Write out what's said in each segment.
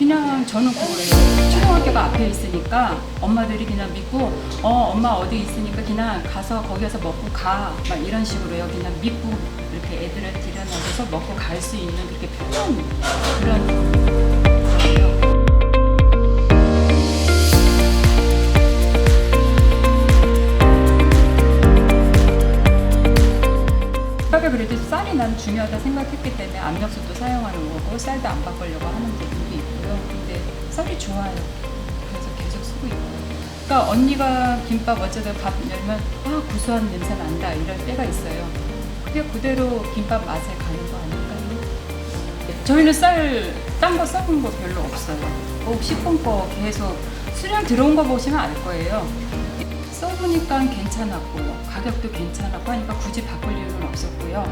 그냥 저는 그거예요. 초등학교가 앞에 있으니까 엄마들이 그냥 믿고 어 엄마 어디 있으니까 그냥 가서 거기 가서 먹고 가 막 이런 식으로요. 그냥 믿고 이렇게 애들을 들여놔서 먹고 갈 수 있는 그렇게 편한 그런 아까 그래도 쌀이 난 중요하다 생각했기 때문에 압력솥도 사용하는 거고 쌀도 안 바꾸려고 하는 부분도 있고요. 근데 쌀이 좋아요. 그래서 계속 쓰고 있고요. 그러니까 언니가 김밥 어쩌다 밥 열면 아 구수한 냄새 난다 이럴 때가 있어요. 그게 그대로 김밥 맛에 가는 거 아닐까요? 저희는 쌀 딴 거 썩은 거 별로 없어요. 꼭 식품 거 계속 수량 들어온 거 보시면 알 거예요. 써보니까 괜찮았고요. 가격도 괜찮았고 하니까 굳이 바꿀 이유는 없었고요.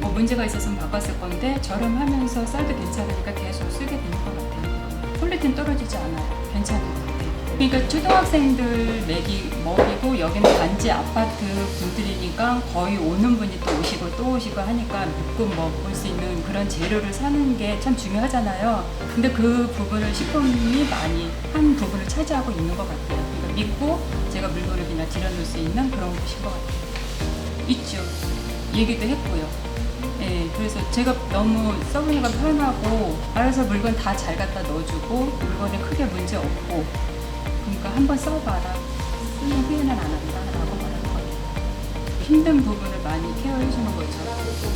뭐 문제가 있었으면 바꿨을 건데 저렴하면서 쌀도 괜찮으니까 계속 쓰게 되는 것 같아요. 퀄리티는 떨어지지 않아요. 괜찮은 것 같아요. 그러니까 초등학생들 먹이 먹이고 여기는 단지 아파트 분들이니까 거의 오는 분이 또 오시고 또 오시고 하니까 믿고 먹을 수 있는 그런 재료를 사는 게 참 중요하잖아요. 근데 그 부분을 식품이 많이 한 부분을 차지하고 있는 것 같아요. 그러니까 믿고 제가 물건 을 그냥 들여놓을 수 있는 그런 곳인 것 같아요. 있죠. 얘기도 했고요. 예, 그래서 제가 너무 써보니까 편하고 알아서 물건 다 잘 갖다 넣어주고 물건에 크게 문제 없고 그러니까 한번 써봐라 쓰는 후회는 안 한다 라고 말하는 거예요. 힘든 부분을 많이 케어해 주는 거죠.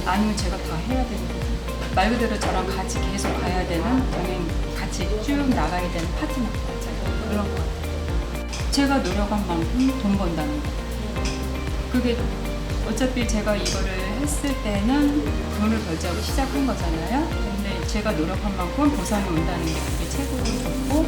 아니면 제가 다 해야 되는 부분. 말 그대로 저랑 같이 계속 가야 되는 동행 같이 쭉 나가야 되는 파트너 맞아요. 그런 거 같아요. 제가 노력한 만큼 돈 번다는 거. 그게 어차피 제가 이거를 했을 때는 돈을 벌자고 시작한 거잖아요. 근데 제가 노력한 만큼 보상이 온다는 게 그게 최고로 좋고